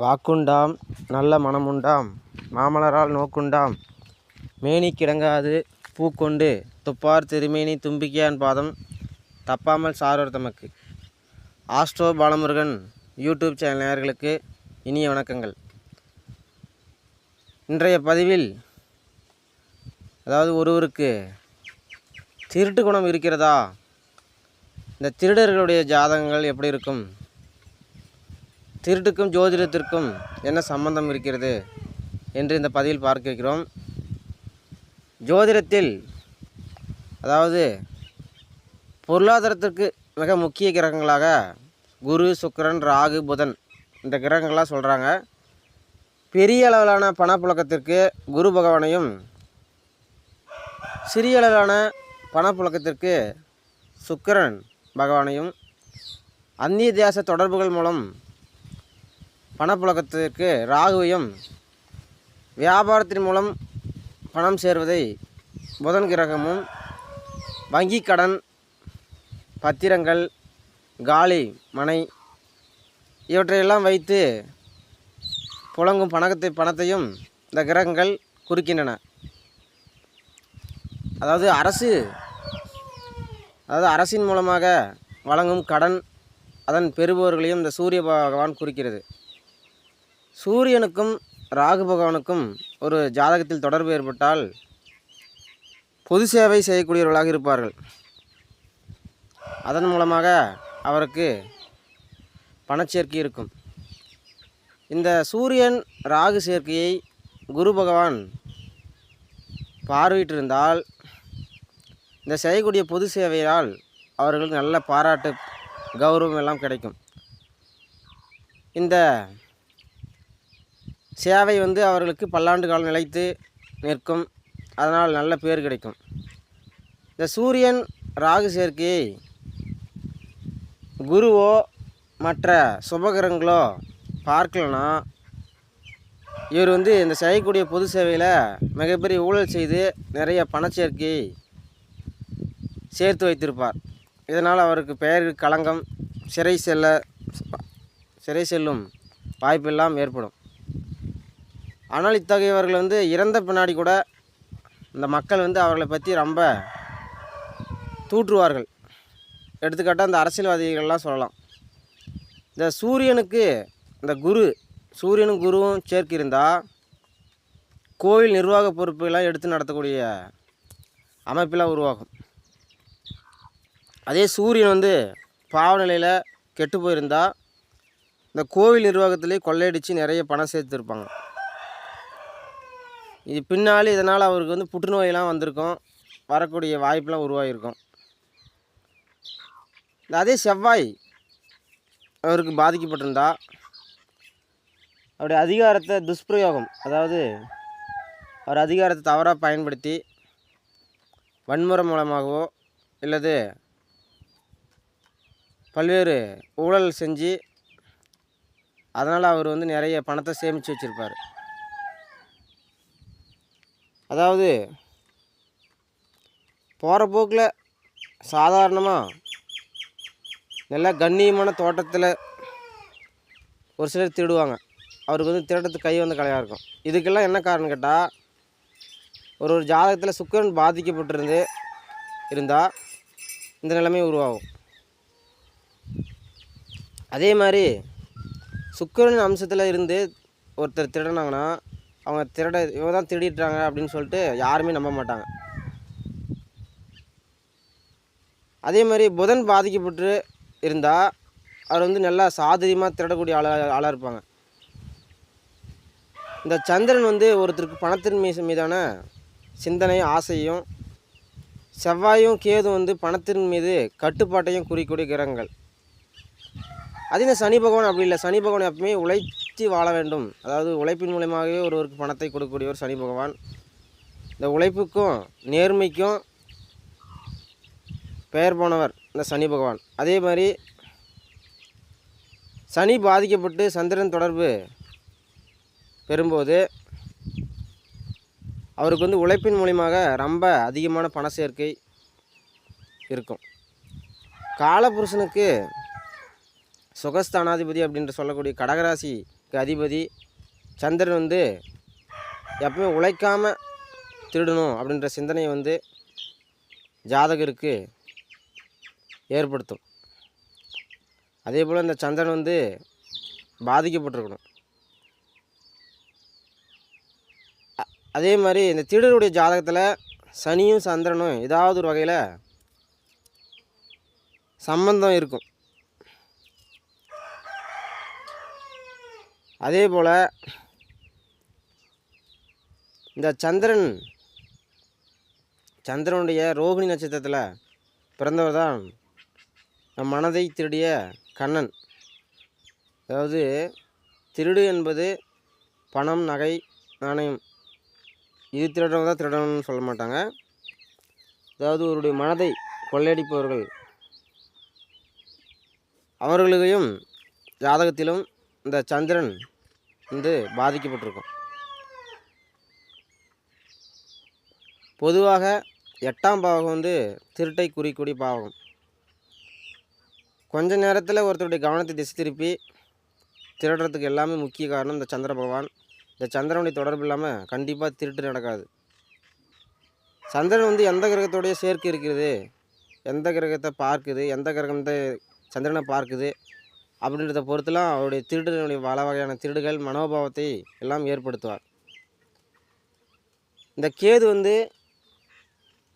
வாக்குண்டாம் நல்ல மனமுண்டாம் மாமலரால் நோக்குண்டாம். மேனி கிடங்காது பூக்கொண்டு துப்பார் திருமேனி தும்பிக்கையான் பாதம் தப்பாமல் சாரோர் தமக்கு. ஆஸ்ட்ரோ பாலமுருகன் யூடியூப் சேனல் நேயர்களுக்கு இனிய வணக்கங்கள். இன்றைய பதிவில் அதாவது ஒருவருக்கு திருட்டு குணம் இருக்கிறதா? இந்த திருடர்களுடைய ஜாதகங்கள் எப்படி இருக்கும்? திருட்டுக்கும் ஜோதிடத்திற்கும் என்ன சம்பந்தம் இருக்கிறது என்று இந்த பதிவில் பார்க்க இருக்கிறோம். ஜோதிடத்தில் அதாவது பொருளாதாரத்திற்கு மிக முக்கிய கிரகங்களாக குரு சுக்கிரன் ராகு புதன் இந்த கிரகங்கள்லாம் சொல்கிறாங்க பெரிய அளவிலான பணப்புழக்கத்திற்கு குரு பகவானையும் சிறிய அளவிலான பணப்புழக்கத்திற்கு சுக்கிரன் பகவானையும் அந்நிய தேச தொடர்புகள் மூலம் பணப்புழக்கத்திற்கு ராகுவையும் வியாபாரத்தின் மூலம் பணம் சேர்வதை புதன் கிரகமும் வங்கி கடன் பத்திரங்கள் காலி மனை இவற்றையெல்லாம் வைத்து புழங்கும் பணத்தை பணத்தையும் இந்த கிரகங்கள் குறிக்கின்றன. அதாவது அரசு அதாவது அரசின் மூலமாக வழங்கும் கடன் அதன் பெறுபவர்களையும் இந்த சூரிய பகவான் குறிக்கிறது. சூரியனுக்கும் ராகு பகவானுக்கும் ஒரு ஜாதகத்தில் தொடர்பு ஏற்பட்டால் பொது சேவை செய்யக்கூடியவர்களாக இருப்பார்கள். அதன் மூலமாக அவருக்கு பணச்சேர்க்கை இருக்கும். இந்த சூரியன் ராகு சேர்க்கையை குரு பகவான் பார்வையிட்டிருந்தால் இந்த செய்யக்கூடிய பொது சேவையால் அவர்களுக்கு நல்ல பாராட்டு கௌரவம் எல்லாம் கிடைக்கும். இந்த சேவை வந்து அவர்களுக்கு பல்லாண்டு காலம் நிலைத்து நிற்கும். அதனால் நல்ல பேர் கிடைக்கும். இந்த சூரியன் ராகு சேர்க்கையை குருவோ மற்ற சுபகிரகங்களோ பார்க்கலனா இவர் வந்து இந்த செய்யக்கூடிய பொது சேவையில் மிகப்பெரிய ஊழல் செய்து நிறைய பணச்சேர்க்கையை சேர்த்து வைத்திருப்பார். இதனால் அவருக்கு பெயர் களங்கம் சிறை செல்ல சிறை செல்லும் வாய்ப்பெல்லாம் ஏற்படும். ஆனால் இத்தகையவர்கள் வந்து இறந்த பின்னாடி கூட இந்த மக்கள் வந்து அவர்களை பற்றி ரொம்ப தூற்றுவார்கள். எடுத்துக்காட்டால் இந்த அரசியல்வாதிகள்லாம் சொல்லலாம். இந்த சூரியனுக்கு இந்த குரு சூரியனும் குருவும் சேர்க்கிருந்தால் கோவில் நிர்வாக பொறுப்புகள்லாம் எடுத்து நடத்தக்கூடிய அமைப்பெல்லாம் உருவாகும். அதே சூரியன் வந்து பாவநிலையில் கெட்டு போயிருந்தால் இந்த கோவில் நிர்வாகத்திலே கொள்ளையடித்து நிறைய பணம் சேர்த்துருப்பாங்க. இது பின்னால் இதனால் அவருக்கு வந்து புற்றுநோயெல்லாம் வந்திருக்கும். வரக்கூடிய வாய்ப்பெலாம் உருவாகிருக்கும் அதே செவ்வாய் அவருக்கு பாதிக்கப்பட்டிருந்தா அவருடைய அதிகாரத்தை துஷ்பிரயோகம் அதாவது அவர் அதிகாரத்தை தவறாக பயன்படுத்தி வன்முறை மூலமாகவோ இல்லது பல்வேறு ஊழல் செஞ்சு அதனால் அவர் வந்து நிறைய பணத்தை சேமித்து வச்சுருப்பார். அதாவது போகிற போக்கில் சாதாரணமாக நல்லா கண்ணியமான தோட்டத்தில் ஒரு சிலர் திருடுவாங்க. அவருக்கு வந்து திருடத்துக்கு கை வந்து கலையாக இருக்கும். இதுக்கெல்லாம் என்ன காரணம் கேட்டால் ஒரு ஒரு ஜாதகத்தில் சுக்கிரன் பாதிக்கப்பட்டிருந்து இருந்தால் இந்த நிலைமை உருவாகும். அதே மாதிரி சுக்கரன் அம்சத்தில் இருந்து ஒருத்தர் திருடினாங்கன்னா அவங்க திருட இவங்க தான் திருடிட்டாங்க அப்படின்னு சொல்லிட்டு யாருமே நம்ப மாட்டாங்க. அதே மாதிரி புதன் பாதிக்கப்பட்டு இருந்தால் அவர் வந்து நல்லா சாதுரியமாக திருடக்கூடிய ஆளாக ஆளாக இருப்பாங்க. இந்த சந்திரன் வந்து ஒருத்தருக்கு பணத்தின் மீது மீதான சிந்தனையும் ஆசையும் செவ்வாயும் கேது வந்து பணத்தின் மீது கட்டுப்பாட்டையும் குறிக்கூடிய கிரகங்கள். அதே இந்த சனி பகவான்? அப்படி இல்லை. சனி பகவான் எப்பவுமே உழைத்து வாழ வேண்டும். அதாவது உழைப்பின் மூலயமாகவே ஒருவருக்கு பணத்தை கொடுக்கக்கூடியவர் சனி பகவான். இந்த உழைப்புக்கும் நேர்மைக்கும் பெயர் போனவர் இந்த சனி பகவான். அதே மாதிரி சனி பாதிக்கப்பட்டு சந்திரன் தொடர்பு பெறும்போது அவருக்கு வந்து உழைப்பின் மூலியமாக ரொம்ப அதிகமான பண சேர்க்கை இருக்கும். காலபுருஷனுக்கு சுகஸ்தானாதிபதி அப்படின்ற சொல்லக்கூடிய கடகராசிக்கு அதிபதி சந்திரன் வந்து எப்பவுமே உழைக்காமல் திருடணும் அப்படின்ற சிந்தனையை வந்து ஜாதகருக்கு ஏற்படுத்தும். அதே போல் இந்த சந்திரன் வந்து பாதிக்கப்பட்டிருக்கணும். அதே மாதிரி இந்த திருடருடைய ஜாதகத்தில் சனியும் சந்திரனும் ஏதாவது ஒரு வகையில் சம்பந்தம் இருக்கும். அதே போல் இந்த சந்திரன் சந்திரனுடைய ரோகிணி நட்சத்திரத்தில் பிறந்தவர் தான் நம் மனதை திருடிய கண்ணன். அதாவது திருடு என்பது பணம் நகை நாணயம் இது திருடுறவங்க தான் திருடணும்னு சொல்ல மாட்டாங்க. அதாவது அவருடைய மனதை கொள்ளையடிப்பவர்கள் அவர்களையும் ஜாதகத்திலும் இந்த சந்திரன் வந்து பாதிக்கப்பட்டிருக்கும். பொதுவாக எட்டாம் பாவகம் வந்து திருட்டை குறிக்கூடிய பாவகம். கொஞ்ச நேரத்தில் ஒருத்தருடைய கவனத்தை திசை திருப்பி திருடுறதுக்கு எல்லாமே முக்கிய காரணம் இந்த சந்திர பகவான். இந்த சந்திரனுடைய தொடர்பு இல்லாமல் கண்டிப்பாக திருட்டு நடக்காது. சந்திரன் வந்து எந்த கிரகத்தோடைய சேர்க்கை இருக்கிறது? எந்த கிரகத்தை பார்க்குது? எந்த கிரகம் இந்த சந்திரனை பார்க்குது? அப்படின்றத பொறுத்துலாம் அவருடைய திருடனுடைய பல வகையான திருடுகள் மனோபாவத்தை எல்லாம் ஏற்படுத்துவார். இந்த கேது வந்து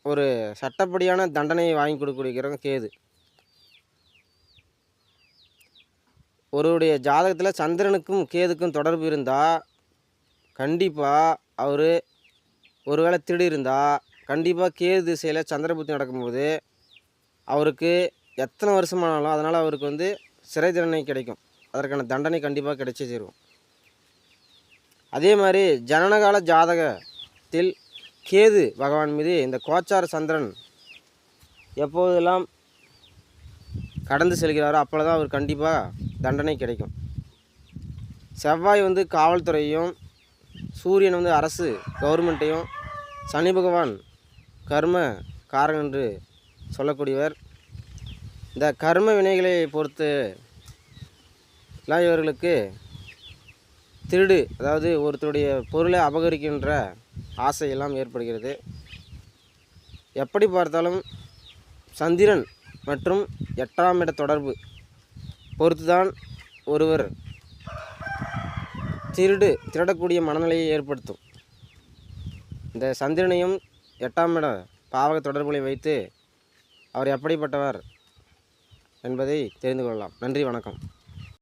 ஒரு சட்டப்படியான தண்டனையை வாங்கி கொடுக்கக்கூடிய கேது. ஒருவருடைய ஜாதகத்தில் சந்திரனுக்கும் கேதுக்கும் தொடர்பு இருந்தால் கண்டிப்பாக அவர் ஒருவேளை திருடி இருந்தால் கண்டிப்பாக கேது திசையில் சந்திரபுத்தி நடக்கும்போது அவருக்கு எத்தனை வருஷமானாலும் அதனால் அவருக்கு வந்து சிறை தண்டனை கிடைக்கும். அதற்கான தண்டனை கண்டிப்பாக கிடைச்சே தீரும். அதே மாதிரி ஜனனகால ஜாதகத்தில் கேது பகவான் மீது இந்த கோச்சார சந்திரன் எப்போதெல்லாம் கடந்து செல்கிறாரோ அப்போ அவர் கண்டிப்பாக தண்டனை கிடைக்கும். செவ்வாய் வந்து காவல்துறையும் சூரியன் வந்து அரசு கவர்மெண்ட்டையும் சனி பகவான் கர்ம காரன் என்று சொல்லக்கூடியவர். இந்த கர்ம வினைகளை பொறுத்து இல்லாதவர்களுக்கு திருடு அதாவது ஒருத்தருடைய பொருளை அபகரிக்கின்ற ஆசையெல்லாம் ஏற்படுகிறது. எப்படி பார்த்தாலும் சந்திரன் மற்றும் எட்டாம் இட தொடர்பு பொறுத்துதான் ஒருவர் திருடு திருடக்கூடிய மனநிலையை ஏற்படுத்தும். இந்த சந்திரனையும் எட்டாம் இட பாவக தொடர்புகளை வைத்து அவர் எப்படிப்பட்டவர்? என்பதை தெரிந்து கொள்ளலாம். நன்றி வணக்கம்.